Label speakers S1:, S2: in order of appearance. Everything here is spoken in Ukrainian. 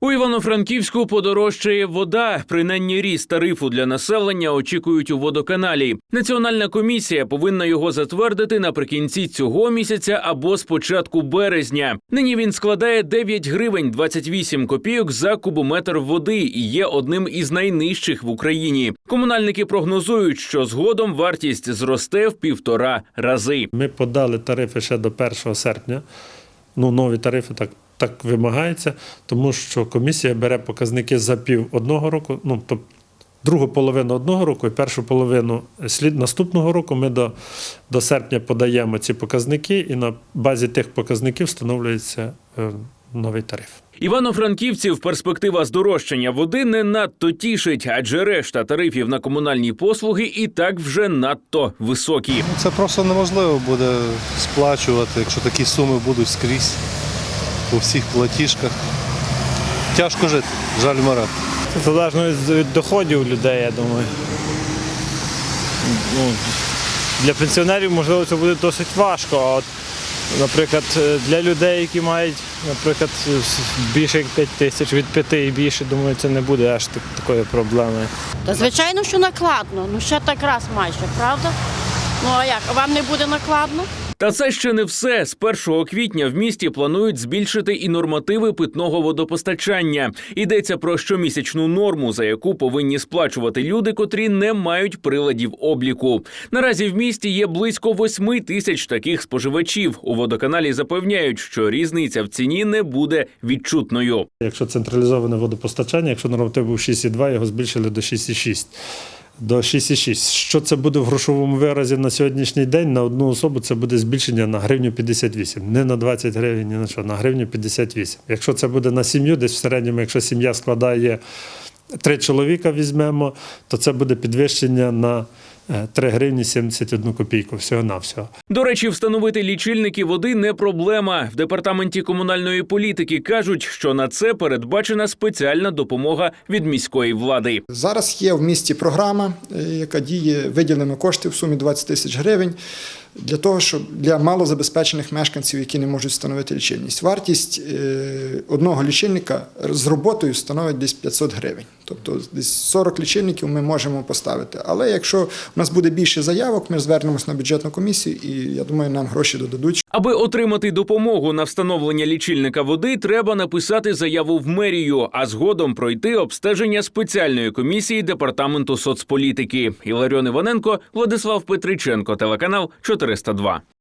S1: У Івано-Франківську подорожчає вода. Принаймні ріст тарифу для населення очікують у водоканалі. Національна комісія повинна його затвердити наприкінці цього місяця або з початку березня. Нині він складає 9 гривень 28 копійок за кубометр води і є одним із найнижчих в Україні. Комунальники прогнозують, що згодом вартість зросте в півтора рази.
S2: Ми подали тарифи ще до 1 серпня. Ну, нові тарифи так, так вимагається, тому що комісія бере показники за пів одного року, ну, тобто другу половину одного року і першу половину слід наступного року ми до, до серпня подаємо ці показники, і на базі тих показників встановлюється е, новий тариф.
S1: Івано-франківців перспектива здорожчання води не надто тішить, адже решта тарифів на комунальні послуги і так вже надто високі.
S3: Це просто неможливо буде сплачувати, якщо такі суми будуть скрізь по всіх платіжках. Тяжко жити, жаль вмирати.
S4: Це залежно від, доходів людей, я думаю. Ну, для пенсіонерів, можливо, це буде досить важко. А от, наприклад, е, для людей, які мають, наприклад, більше як 5 тисяч, від 5 і більше, думаю, це не буде аж так, такої проблеми.
S5: Та звичайно, що накладно. Ну ще так раз майже, правда? Ну а як? Вам не буде накладно?
S1: Та це ще не все. З 1 квітня в місті планують збільшити і нормативи питного водопостачання. Йдеться про щомісячну норму, за яку повинні сплачувати люди, котрі не мають приладів обліку. Наразі в місті є близько 8 тисяч таких споживачів. У водоканалі запевняють, що різниця в ціні не буде відчутною.
S2: Якщо централізоване водопостачання, якщо норматив був 6,2, його збільшили до 6,6. До 6,6. Що це буде в грошовому виразі на сьогоднішній день? На одну особу це буде збільшення на гривню 58. Не на 20 гривень, ні на що, на гривню 58. Якщо це буде на сім'ю, десь в середньому, якщо сім'я складає три чоловіка, візьмемо, то це буде підвищення на 3 гривні 71 копійку всього-навсього.
S1: До речі, встановити лічильники води не проблема. В департаменті комунальної політики кажуть, що на це передбачена спеціальна допомога від міської влади.
S6: Зараз є в місті програма, е, яка діє виділено кошти в сумі 20 тисяч гривень для того, щоб для малозабезпечених мешканців, які не можуть встановити лічильність. Вартість е, одного лічильника з роботою становить десь 500 гривень. Тобто десь 40 лічильників ми можемо поставити. Але якщо у нас буде більше заявок, ми звернемось на бюджетну комісію, і я думаю, нам гроші додадуть.
S1: Аби отримати допомогу на встановлення лічильника води, треба написати заяву в мерію, а згодом пройти обстеження спеціальної комісії департаменту соцполітики. Іларіон Іваненко, Владислав Петриченко, телеканал 402.